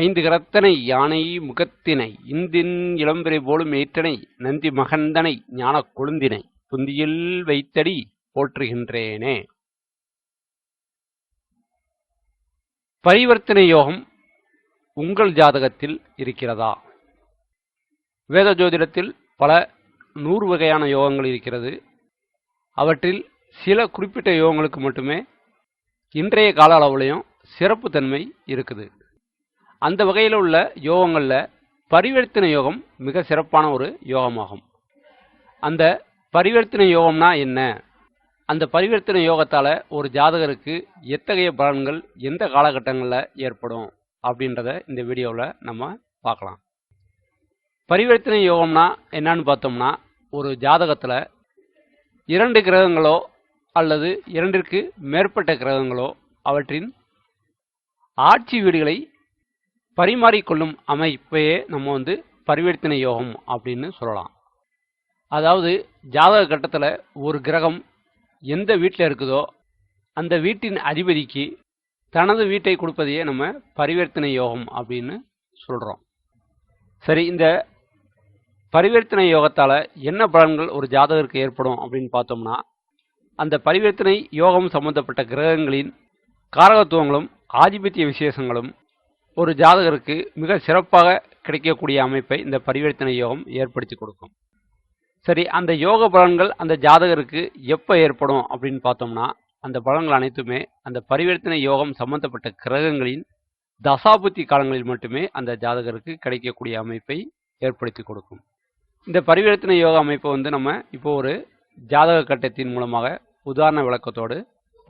ஐந்து கரத்தனை யானை முகத்தினை இந்தின் இளம்பிரை போலும் ஏற்றனை நந்தி மகந்தனை ஞானக் கொழுந்தினை புந்தியில் வைத்தடி போற்றுகின்றேனே. பரிவர்த்தனை யோகம் உங்கள் ஜாதகத்தில் இருக்கிறதா? வேத ஜோதிடத்தில் பல நூறு வகையான யோகங்கள் இருக்கிறது. அவற்றில் சில குறிப்பிட்ட யோகங்களுக்கு மட்டுமே இன்றைய கால அளவுலையும் சிறப்புத்தன்மை இருக்குது. அந்த வகையில் உள்ள யோகங்களில் பரிவர்த்தனை யோகம் மிக சிறப்பான ஒரு யோகமாகும். அந்த பரிவர்த்தனை யோகம்னா என்ன? அந்த பரிவர்த்தனை யோகத்தால் ஒரு ஜாதகருக்கு எத்தகைய பலன்கள் எந்த காலகட்டங்களில் ஏற்படும் அப்படின்றத இந்த வீடியோவில் நம்ம பார்க்கலாம். பரிவர்த்தனை யோகம்னா என்னன்னு பார்த்தோம்னா ஒரு ஜாதகத்தில் இரண்டு கிரகங்களோ அல்லது இரண்டிற்கு மேற்பட்ட கிரகங்களோ அவற்றின் ஆட்சி வீடுகளை பரிமாறிக்கொள்ளும் அமைப்பையே நம்ம வந்து பரிவர்த்தனை யோகம் அப்படின்னு சொல்லலாம். அதாவது ஜாதக கட்டத்தில் ஒரு கிரகம் எந்த வீட்டில் இருக்குதோ அந்த வீட்டின் அதிபதிக்கு தனது வீட்டை கொடுப்பதையே நம்ம பரிவர்த்தனை யோகம் அப்படின்னு சொல்கிறோம் சரி இந்த பரிவர்த்தனை யோகத்தால் என்ன பலன்கள் ஒரு ஜாதகருக்கு ஏற்படும் அப்படின்னு பார்த்தோம்னா அந்த பரிவர்த்தனை யோகம் சம்பந்தப்பட்ட கிரகங்களின் காரகத்துவங்களும் ஆதிபத்திய விசேஷங்களும் ஒரு ஜாதகருக்கு மிக சிறப்பாக கிடைக்கக்கூடிய அமைப்பை இந்த பரிவர்த்தனை யோகம் ஏற்படுத்தி கொடுக்கும். சரி அந்த யோக பலன்கள் அந்த ஜாதகருக்கு எப்போ ஏற்படும் அப்படின்னு பார்த்தோம்னா அந்த பலன்கள் அனைத்துமே அந்த பரிவர்த்தனை யோகம் சம்பந்தப்பட்ட கிரகங்களின் தசாபுத்தி காலங்களில் மட்டுமே அந்த ஜாதகருக்கு கிடைக்கக்கூடிய அமைப்பை ஏற்படுத்தி கொடுக்கும். இந்த பரிவர்த்தனை யோக அமைப்பை வந்து நம்ம இப்போ ஒரு ஜாதக கட்டத்தின் மூலமாக உதாரண விளக்கத்தோடு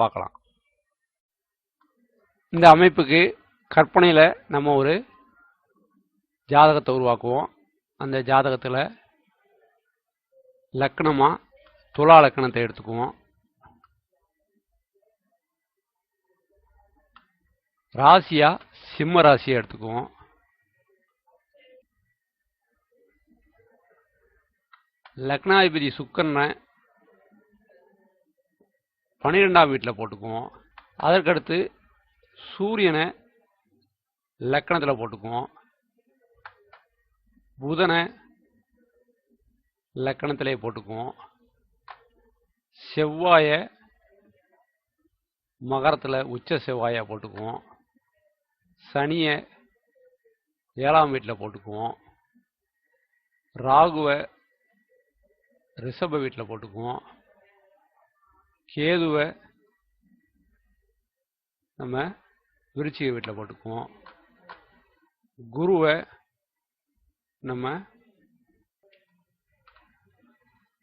பார்க்கலாம். இந்த அமைப்புக்கு கற்பனையில் நம்ம ஒரு ஜாதகத்தை உருவாக்குவோம். அந்த ஜாதகத்தில் லக்னமாக துலா லக்கணத்தை எடுத்துக்குவோம். ராசியா சிம்ம ராசியை எடுத்துக்குவோம். லக்னாதிபதி சுக்கரனை பன்னிரெண்டாம் வீட்டில் போட்டுக்குவோம். அதற்கடுத்து சூரியனை லக்கணத்தில் போட்டுக்குவோம். புதனை லக்கணத்திலே போட்டுக்குவோம். செவ்வாயை மகரத்தில் உச்ச செவ்வாயை போட்டுக்குவோம். சனியை ஏழாம் வீட்டில் போட்டுக்குவோம். ராகுவை ரிஷப வீட்டில் போட்டுக்குவோம். கேதுவை நம்ம விருச்சிக வீட்டில் போட்டுக்குவோம். குருவை நம்ம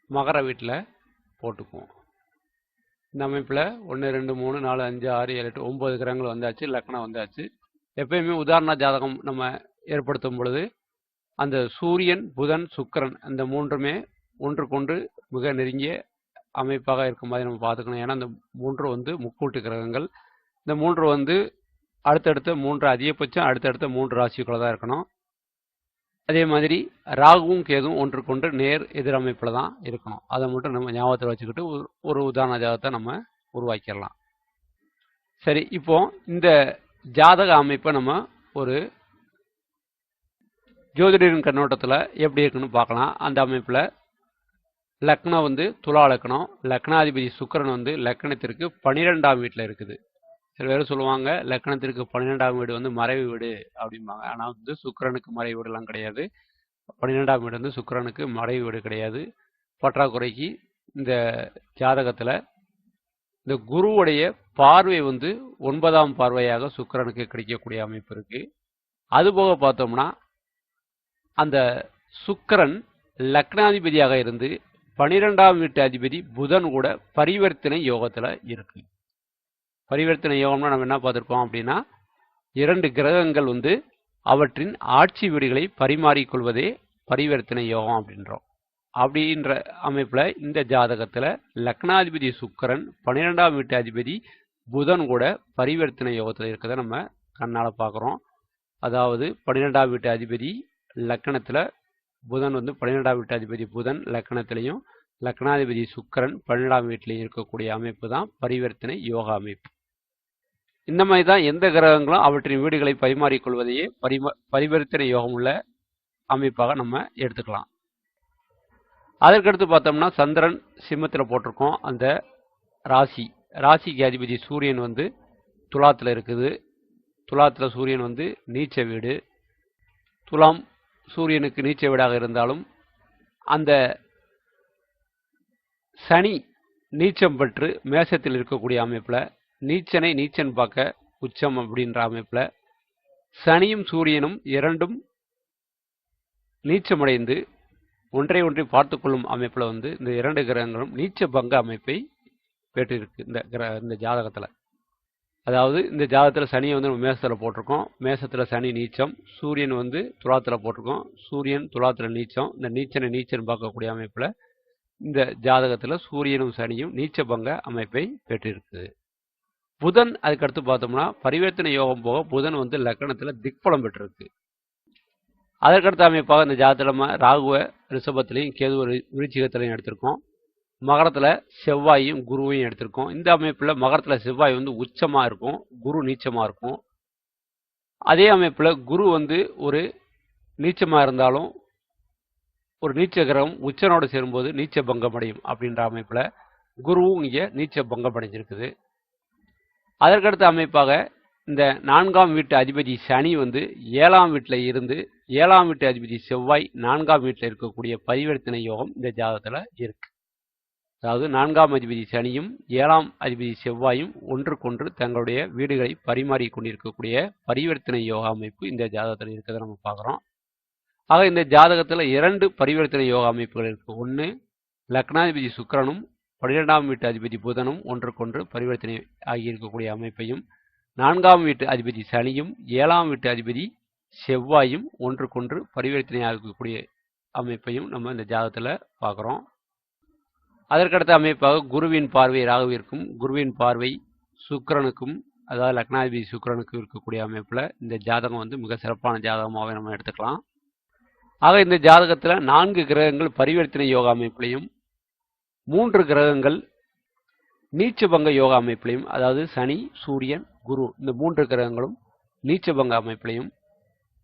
மகர வீட்டில் போட்டுக்குவோம். இந்த அமைப்பில் ஒன்று ரெண்டு மூணு நாலு அஞ்சு ஆறு ஏழு எட்டு ஒம்பது கிரகங்கள் வந்தாச்சு லக்னம் வந்தாச்சு. எப்பயுமே உதாரண ஜாதகம் நம்ம ஏற்படுத்தும் பொழுது அந்த சூரியன் புதன் சுக்கிரன் அந்த மூன்றுமே ஒன்றுக்கொன்று மிக நெருங்கிய அமைப்பாக இருக்கும் மாதிரி நம்ம பார்த்துக்கணும். ஏன்னா அந்த மூன்று வந்து முக்கூட்டு கிரகங்கள். இந்த மூன்று வந்து அடுத்தடுத்த மூன்று அதிகபட்சம் அடுத்தடுத்த மூன்று ராசிக்குள்ள தான் இருக்கணும். அதே மாதிரி ராகுவும் கேதுவும் ஒன்றுக்கொன்று நேர் எதிரமைப்பில் தான் இருக்கணும். அதை மட்டும் நம்ம ஞாபகத்தில் வச்சுக்கிட்டு ஒரு- ஒரு உதாரண ஜாதகத்தை நம்ம உருவாக்கிடலாம். சரி இப்போ இந்த ஜாதக அமைப்பை நம்ம ஒரு ஜோதிடரின் கண்ணோட்டத்தில் எப்படி இருக்குன்னு பார்க்கலாம். அந்த அமைப்பில் லக்னம் வந்து துலா லக்னம் லக்னாதிபதி சுக்கிரன் வந்து லக்னத்திற்கு பன்னிரெண்டாம் வீட்டில் இருக்குது. சில பேர் சொல்லுவாங்க லக்னத்திற்கு பன்னிரெண்டாம் வீடு வந்து மறைவு வீடு அப்படிம்பாங்க. ஆனால் வந்து சுக்கரனுக்கு மறைவு வீடுலாம் கிடையாது. பன்னிரெண்டாம் வீடு வந்து சுக்கரனுக்கு மறைவு வீடு கிடையாது. பற்றாக்குறைக்கு இந்த ஜாதகத்தில் இந்த குருவுடைய பார்வை வந்து ஒன்பதாம் பார்வையாக சுக்கிரனுக்கு கிடைக்கக்கூடிய அமைப்பு இருக்கு. அதுபோக பார்த்தோம்னா அந்த சுக்கரன் லக்னாதிபதியாக இருந்து பனிரெண்டாம் வீட்டு அதிபதி புதன் கூட பரிவர்த்தனை யோகத்தில் இருக்கு. பரிவர்த்தனை யோகம்னா நம்ம என்ன பார்த்துருப்போம் அப்படின்னா இரண்டு கிரகங்கள் வந்து அவற்றின் ஆட்சி வீடுகளை பரிமாறிக்கொள்வதே பரிவர்த்தனை யோகம் அப்படின்றோம். அப்படின்ற அமைப்பில் இந்த ஜாதகத்தில் லக்னாதிபதி சுக்கரன் பன்னிரெண்டாம் வீட்டு அதிபதி புதன் கூட பரிவர்த்தனை யோகத்தில் இருக்கிறத நம்ம கண்ணால் பார்க்குறோம். அதாவது பன்னிரெண்டாம் வீட்டு அதிபதி லக்கணத்தில் புதன் வந்து பன்னிரெண்டாம் வீட்டு அதிபதி புதன் லக்கணத்திலையும் லக்னாதிபதி சுக்கரன் பன்னிரெண்டாம் வீட்டிலையும் இருக்கக்கூடிய அமைப்பு தான் பரிவர்த்தனை யோகா அமைப்பு. இந்த மாதிரி தான் எந்த கிரகங்களும் அவற்றின் வீடுகளை பரிமாறிக்கொள்வதையே பரிம பரிவர்த்தனை யோகம் உள்ள அமைப்பாக நம்ம எடுத்துக்கலாம். அதற்கடுத்து பார்த்தோம்னா சந்திரன் சிம்மத்தில் போட்டிருக்கோம். அந்த ராசி ராசிக்கு அதிபதி சூரியன் வந்து துலாத்தில் இருக்குது. துலாத்தில் சூரியன் வந்து நீச்ச வீடு. துலாம் சூரியனுக்கு நீச்ச வீடாக இருந்தாலும் அந்த சனி நீச்சம் பெற்று மேசத்தில் இருக்கக்கூடிய அமைப்பில் நீச்சனை நீச்சன் பார்க்க உச்சம் அப்படின்ற அமைப்பில் சனியும் சூரியனும் இரண்டும் நீச்சமடைந்து ஒன்றை ஒன்றை பார்த்துக்கொள்ளும் அமைப்பில் வந்து இந்த இரண்டு கிரகங்களும் நீச்ச பங்க அமைப்பை பெற்றிருக்கு இந்த கிரக இந்த ஜாதகத்தில். அதாவது இந்த ஜாதகத்தில் சனியை வந்து நம்ம மேசத்தில் போட்டிருக்கோம். மேசத்தில் சனி நீச்சம் சூரியன் வந்து துலாத்தில் போட்டிருக்கோம். சூரியன் துலாத்தில் நீச்சம். இந்த நீச்சனை நீச்சன் பார்க்கக்கூடிய அமைப்பில் இந்த ஜாதகத்தில் சூரியனும் சனியும் நீச்ச பங்க அமைப்பை பெற்றிருக்குது புதன் அதுக்கடுத்து பார்த்தோம்னா பரிவர்த்தனை யோகம் போக புதன் வந்து லக்கணத்தில் திக்பலம் பெற்றிருக்கு. அதற்கடுத்த அமைப்பாக இந்த ஜாதகத்தில் ராகுவ ரிஷபத்திலையும் கேது விருச்சிகத்திலையும் எடுத்திருக்கோம். மகரத்தில் செவ்வாயும் குருவையும் எடுத்திருக்கோம். இந்த அமைப்பில் மகரத்தில் செவ்வாய் வந்து உச்சமாக இருக்கும் குரு நீச்சமாக இருக்கும். அதே அமைப்பில் குரு வந்து ஒரு நீச்சமாக இருந்தாலும் ஒரு நீச்ச கிரகம் உச்சனோடு சேரும்போது நீச்ச பங்கம் அடையும் அப்படின்ற அமைப்பில் குருவும் இங்கே நீச்ச பங்கம் அடைஞ்சிருக்குது அதற்கடுத்த அமைப்பாக இந்த நான்காம் வீட்டு அதிபதி சனி வந்து ஏழாம் வீட்டில் இருந்து ஏழாம் வீட்டு அதிபதி செவ்வாய் நான்காம் வீட்டில் இருக்கக்கூடிய பரிவர்த்தனை யோகம் இந்த ஜாதகத்தில் இருக்கு. அதாவது நான்காம் அதிபதி சனியும் ஏழாம் அதிபதி செவ்வாயும் ஒன்றுக்கொன்று தங்களுடைய வீடுகளை பரிமாறி கொண்டிருக்கக்கூடிய பரிவர்த்தனை யோகா அமைப்பு இந்த ஜாதகத்தில் இருக்கிறத நம்ம பார்க்குறோம். ஆக இந்த ஜாதகத்தில் இரண்டு பரிவர்த்தனை யோகா அமைப்புகள் இருக்கு. ஒன்று லக்னாதிபதி சுக்கரனும் பன்னிரெண்டாம் வீட்டு அதிபதி புதனும் ஒன்றுக்கொன்று பரிவர்த்தனை ஆகி இருக்கக்கூடிய அமைப்பையும் நான்காம் வீட்டு அதிபதி சனியும் ஏழாம் வீட்டு அதிபதி செவ்வாயும் ஒன்றுக்கொன்று பரிவர்த்தனை ஆகக்கூடிய அமைப்பையும் நம்ம இந்த ஜாதகத்தில் பார்க்குறோம். அதற்கடுத்த அமைப்பாக குருவின் பார்வை ராகுவிற்கும் குருவின் பார்வை சுக்கிரனுக்கும் அதாவது லக்னாதிபதி சுக்கரனுக்கும் இருக்கக்கூடிய அமைப்பில் இந்த ஜாதகம் வந்து மிக சிறப்பான ஜாதகமாகவே நம்ம எடுத்துக்கலாம். ஆக இந்த ஜாதகத்தில் நான்கு கிரகங்கள் பரிவர்த்தனை யோகா அமைப்பிலையும் மூன்று கிரகங்கள் நீச்சபங்க யோகா அமைப்பிலையும் அதாவது சனி சூரியன் குரு இந்த மூன்று கிரகங்களும் நீச்சபங்க அமைப்பிலையும்.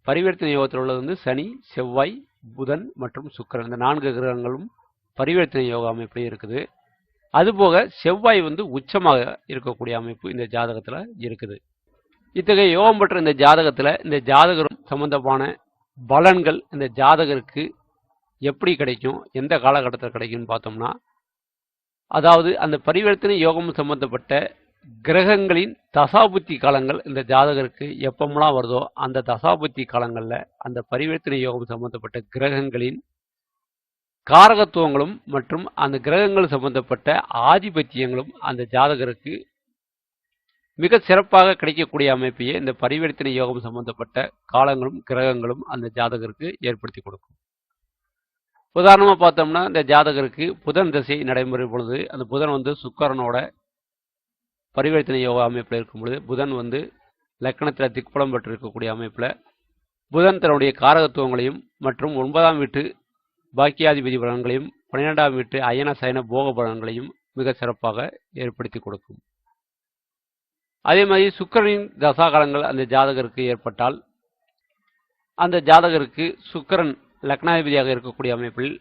பரிவர்த்தனை யோகத்தில் உள்ளது வந்து சனி செவ்வாய் புதன் மற்றும் சுக்கிரன். இந்த நான்கு கிரகங்களும் பரிவர்த்தனை யோகா அமைப்பிலையும் இருக்குது. அதுபோக செவ்வாய் வந்து உச்சமாக இருக்கக்கூடிய அமைப்பு இந்த ஜாதகத்தில் இருக்குது. இத்தகைய யோகம் பெற்ற இந்த ஜாதகத்தில் இந்த ஜாதகரும் சம்பந்தமான பலன்கள் இந்த ஜாதகருக்கு எப்படி கிடைக்கும்? எந்த காலகட்டத்தில் கிடைக்கும்னு பார்த்தோம்னா அதாவது அந்த பரிவர்த்தனை யோகம் சம்பந்தப்பட்ட கிரகங்களின் தசாபுத்தி காலங்கள் இந்த ஜாதகருக்கு எப்பமெல்லாம் வருதோ அந்த தசாபுத்தி காலங்களில் அந்த பரிவர்த்தனை யோகம் சம்பந்தப்பட்ட கிரகங்களின் காரகத்துவங்களும் மற்றும் அந்த கிரகங்கள் சம்பந்தப்பட்ட ஆதிபத்தியங்களும் அந்த ஜாதகருக்கு மிக சிறப்பாக கிடைக்கக்கூடிய அமைப்பையே இந்த பரிவர்த்தனை யோகம் சம்பந்தப்பட்ட காலங்களும் கிரகங்களும் அந்த ஜாதகருக்கு ஏற்படுத்தி கொடுக்கும். உதாரணமாக பார்த்தோம்னா இந்த ஜாதகருக்கு புதன் திசை நடைமுறை பொழுது அந்த புதன் வந்து சுக்கரனோட பரிவர்த்தனை யோகா அமைப்பில் இருக்கும் பொழுது புதன் வந்து லக்கணத்தில் திக்குப்பலம் பெற்றிருக்கக்கூடிய அமைப்பில் புதன் தன்னுடைய காரகத்துவங்களையும் மற்றும் ஒன்பதாம் வீட்டு பாக்கியாதிபதி பலன்களையும் பன்னிரெண்டாம் வீட்டு அயன சயன போக பலன்களையும் மிக சிறப்பாக ஏற்படுத்தி கொடுக்கும். அதே மாதிரி சுக்கரனின் தசாகாலங்கள் அந்த ஜாதகருக்கு ஏற்பட்டால் அந்த ஜாதகருக்கு சுக்கரன் லக்னாதிபதியாக இருக்கக்கூடிய அமைப்பில்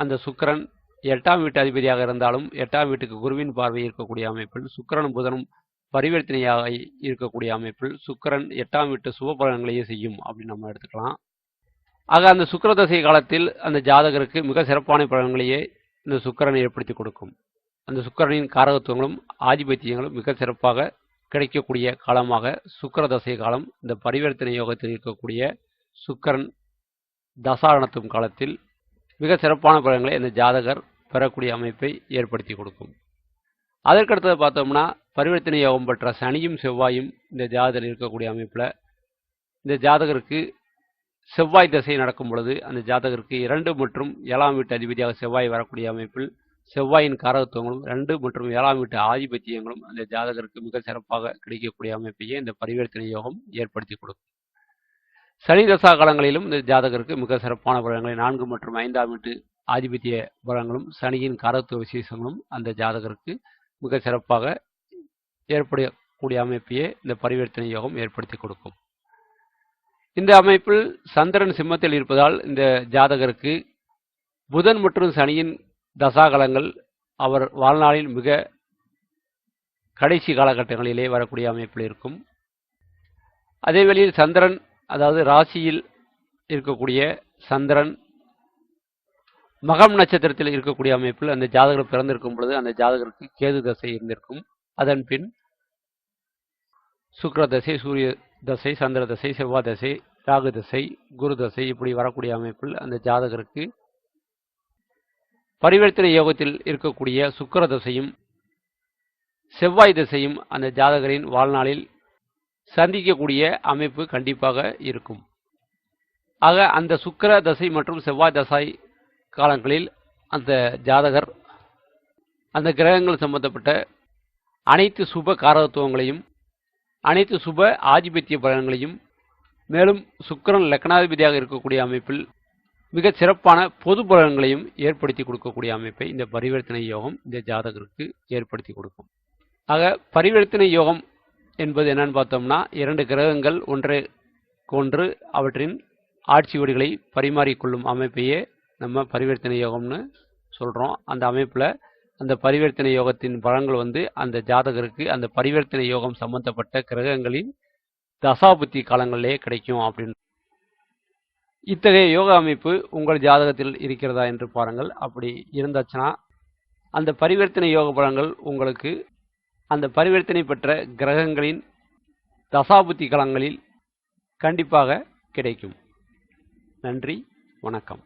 அந்த சுக்கரன் எட்டாம் வீட்டு அதிபதியாக இருந்தாலும் எட்டாம் வீட்டுக்கு குருவின் பார்வை இருக்கக்கூடிய அமைப்பில் சுக்கரனும் புதனும் பரிவர்த்தனையாக இருக்கக்கூடிய அமைப்பில் சுக்கரன் எட்டாம் வீட்டு சுப பலன்களையே செய்யும் அப்படின்னு நம்ம எடுத்துக்கலாம். ஆக அந்த சுக்கரதசை காலத்தில் அந்த ஜாதகருக்கு மிக சிறப்பான பலன்களையே இந்த சுக்கரனை ஏற்படுத்தி கொடுக்கும். அந்த சுக்கரனின் காரகத்துவங்களும் ஆதிபத்தியங்களும் மிக சிறப்பாக கிடைக்கக்கூடிய காலமாக சுக்கரதசை காலம் இந்த பரிவர்த்தனை யோகத்தில் இருக்கக்கூடிய சுக்கரன் தசாரணத்தும் காலத்தில் மிக சிறப்பான பலன்களை இந்த ஜாதகர் பெறக்கூடிய அமைப்பை ஏற்படுத்தி கொடுக்கும். அதற்கடுத்தது பார்த்தோம்னா பரிவர்த்தனை யோகம் பெற்ற சனியும் செவ்வாயும் இந்த ஜாதகத்தில் இருக்கக்கூடிய அமைப்பில் இந்த ஜாதகருக்கு செவ்வாய் திசை நடக்கும் பொழுது அந்த ஜாதகருக்கு இரண்டு மற்றும் ஏழாம் வீட்டு அதிபதியாக செவ்வாய் வரக்கூடிய அமைப்பில் செவ்வாயின் காரகத்துவங்களும் ரெண்டு மற்றும் ஏழாம் வீட்டு ஆதிபத்தியங்களும் அந்த ஜாதகருக்கு மிக சிறப்பாக கிடைக்கக்கூடிய அமைப்பையே இந்த பரிவர்த்தனை யோகம் ஏற்படுத்தி கொடுக்கும். சனி தசா காலங்களிலும் இந்த ஜாதகருக்கு மிக சிறப்பான பலன்களை நான்கு மற்றும் ஐந்தாம் வீட்டு ஆதிபத்திய பலன்களும் சனியின் காரத்துவ விசேஷங்களும் அந்த ஜாதகருக்கு மிக சிறப்பாக ஏற்படக்கூடிய அமைப்பையே இந்த பரிவர்த்தனை யோகம் ஏற்படுத்தி கொடுக்கும். இந்த அமைப்பில் சந்திரன் சிம்மத்தில் இருப்பதால் இந்த ஜாதகருக்கு புதன் மற்றும் சனியின் தசாகலங்கள் அவர் வாழ்நாளில் மிக கடைசி காலகட்டங்களிலே வரக்கூடிய அமைப்பில் இருக்கும். அதே வேளையில் சந்திரன் அதாவது ராசியில் இருக்கக்கூடிய சந்திரன் மகம் நட்சத்திரத்தில் இருக்கக்கூடிய அமைப்பில் அந்த ஜாதகர் பிறந்திருக்கும் பொழுது அந்த ஜாதகருக்கு கேது தசை இருந்திருக்கும். அதன் பின் சுக்கர தசை சூரிய தசை சந்திர தசை செவ்வாய் தசை ராகு தசை குரு தசை இப்படி வரக்கூடிய அமைப்பில் அந்த ஜாதகருக்கு பரிவர்த்தனை யோகத்தில் இருக்கக்கூடிய சுக்கர தசையும் செவ்வாய் திசையும் அந்த ஜாதகரின் வாழ்நாளில் சந்திக்கக்கூடிய அமைப்பு கண்டிப்பாக இருக்கும். ஆக அந்த சுக்கர தசை மற்றும் செவ்வாய் தசை காலங்களில் அந்த ஜாதகர் அந்த கிரகங்கள் சம்பந்தப்பட்ட அனைத்து சுப காரகத்துவங்களையும் அனைத்து சுப ஆதிபத்திய பலன்களையும் மேலும் சுக்கிரன் லக்னாதிபதியாக இருக்கக்கூடிய அமைப்பில் மிகச் சிறப்பான பொது பலன்களையும் ஏற்படுத்தி கொடுக்கக்கூடிய அமைப்பை இந்த பரிவர்த்தனை யோகம் இந்த ஜாதகருக்கு ஏற்படுத்தி கொடுக்கும். ஆக பரிவர்த்தனை யோகம் என்பது என்னன்னு பார்த்தோம்னா இரண்டு கிரகங்கள் ஒன்றை கொன்று அவற்றின் ஆட்சி ஒடிகளை பரிமாறிக்கொள்ளும் அமைப்பையே நம்ம பரிவர்த்தனை யோகம்னு சொல்கிறோம் அந்த அமைப்பில் அந்த பரிவர்த்தனை யோகத்தின் பலன்கள் வந்து அந்த ஜாதகருக்கு அந்த பரிவர்த்தனை யோகம் சம்பந்தப்பட்ட கிரகங்களின் தசாபுத்தி காலங்களிலே கிடைக்கும் அப்படின்னு. இத்தகைய யோக அமைப்பு உங்கள் ஜாதகத்தில் இருக்கிறதா என்று பாருங்கள். அப்படி இருந்தாச்சுன்னா அந்த பரிவர்த்தனை யோக பலன்கள் உங்களுக்கு அந்த பரிவர்த்தனை பெற்ற கிரகங்களின் தசாபுத்தி களங்களில் கண்டிப்பாக கிடைக்கும். நன்றி வணக்கம்.